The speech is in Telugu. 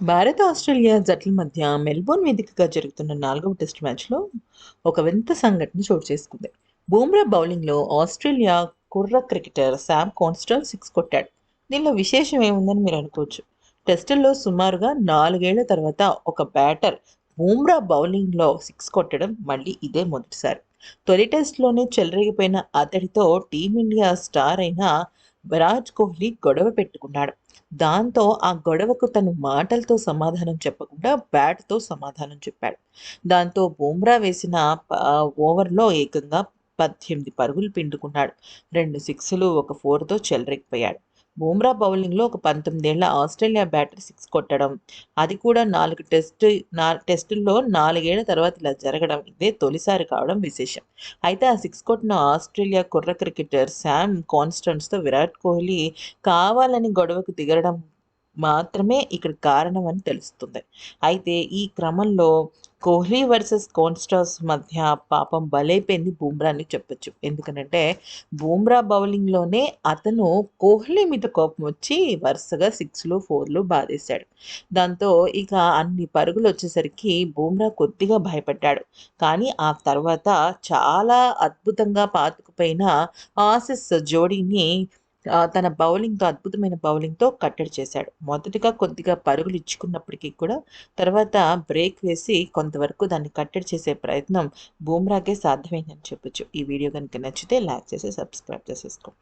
భారత్ ఆస్ట్రేలియా జట్ల మధ్య మెల్బోర్న్ వేదికగా జరుగుతున్న నాలుగవ టెస్ట్ మ్యాచ్లో ఒక వింత సంఘటన చోటు చేసుకుంది. బూమ్రా బౌలింగ్లో ఆస్ట్రేలియా కుర్ర క్రికెటర్ శామ్ కాన్స్టల్ సిక్స్ కొట్టాడు. దీనిలో విశేషం ఏముందని మీరు అనుకోవచ్చు. టెస్టుల్లో సుమారుగా నాలుగేళ్ళ తర్వాత ఒక బ్యాటర్ బూమ్రా బౌలింగ్లో సిక్స్ కొట్టడం మళ్ళీ ఇదే మొదటిసారి. తొలి టెస్ట్లోనే చెలరేగిపోయిన అతడితో టీమిండియా స్టార్ అయిన విరాట్ కోహ్లీ గొడవ పెట్టుకున్నాడు. దాంతో ఆ గొడవకు తను మాటలతో సమాధానం చెప్పకుండా బ్యాట్తో సమాధానం చెప్పాడు. దాంతో బూమ్రా వేసిన ఓవర్లో ఏకంగా పద్దెనిమిది పరుగులు పిండుకున్నాడు. రెండు సిక్స్లు ఒక ఫోర్తో చెలరెక్కిపోయాడు బూమ్రా బౌలింగ్లో ఒక పంతొమ్మిదేళ్ళ ఆస్ట్రేలియా బ్యాటర్ సిక్స్ కొట్టడం. అది కూడా నాలుగు టెస్ట్ నా టెస్టుల్లో నాలుగేళ్ళ తర్వాత ఇలా జరగడం. ఇదే తొలిసారి కావడం విశేషం. అయితే ఆ సిక్స్ కొట్టిన ఆస్ట్రేలియా కుర్ర క్రికెటర్ శామ్ కాన్స్టన్స్తో విరాట్ కోహ్లీ కావాలని గొడవకు దిగడం మాత్రమే ఇక్కడ కారణం అని తెలుస్తుంది. అయితే ఈ క్రమంలో కోహ్లీ వర్సెస్ కాన్స్టాస్ మధ్య పాపం బలైపోయింది బూమ్రా అని చెప్పొచ్చు. ఎందుకంటే బూమ్రా బౌలింగ్లోనే అతను కోహ్లీ మీద కోపం వచ్చి వరుసగా సిక్స్లు ఫోర్లు బాధేశాడు. దాంతో ఇక అన్ని పరుగులు వచ్చేసరికి బూమ్రా కొద్దిగా భయపడ్డాడు. కానీ ఆ తర్వాత చాలా అద్భుతంగా పాతుకుపోయిన ఆసిస్ జోడీని తన బౌలింగ్తో అద్భుతమైన బౌలింగ్తో కట్టడి చేశాడు. మొదటిగా కొద్దిగా పరుగులు ఇచ్చుకున్నప్పటికీ కూడా తర్వాత బ్రేక్ వేసి కొంతవరకు దాన్ని కట్టడి చేసే ప్రయత్నం బూమ్రాకే సాధ్యమైందని చెప్పొచ్చు. ఈ వీడియో కనుక నచ్చితే లైక్ చేసి సబ్స్క్రైబ్ చేసేసుకోండి.